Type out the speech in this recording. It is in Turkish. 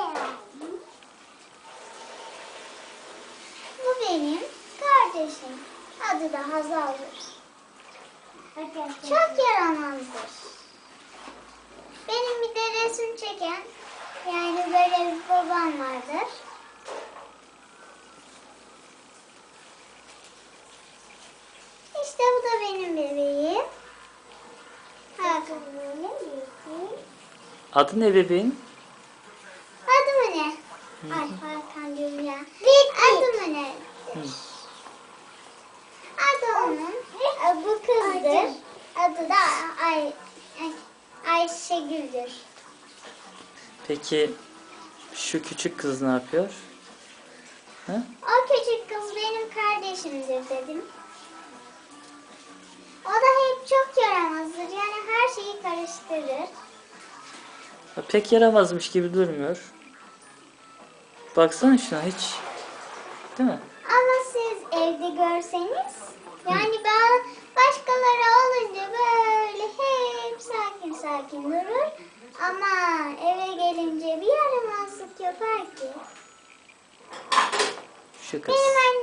lazım. Bu benim kardeşim. Adı da Hazal'dır. Çok yaramazdır. Benim bir de resim çeken yani böyle bir babam vardır. İşte bu da benim bebeğim. Hakan böyle Adı ne bebeğin? Hakan diyorum ya. Adı mı ne? Adı onun. Bu kızdır. Adı da Ay, Ay, Ayşegül'dür. Peki şu küçük kız ne yapıyor? Ha? O küçük kız benim kardeşimdir dedim. O da hep çok yaramazdır. Yani her şeyi karıştırır. Pek yaramazmış gibi durmuyor. Baksana şuna hiç. Değil mi? Ama siz evde görseniz yani ben başkaları olunca böyle hep sakin sakin durur. Ama eve gelince bir yaramazlık yapar ki. Şu kız. Benim annem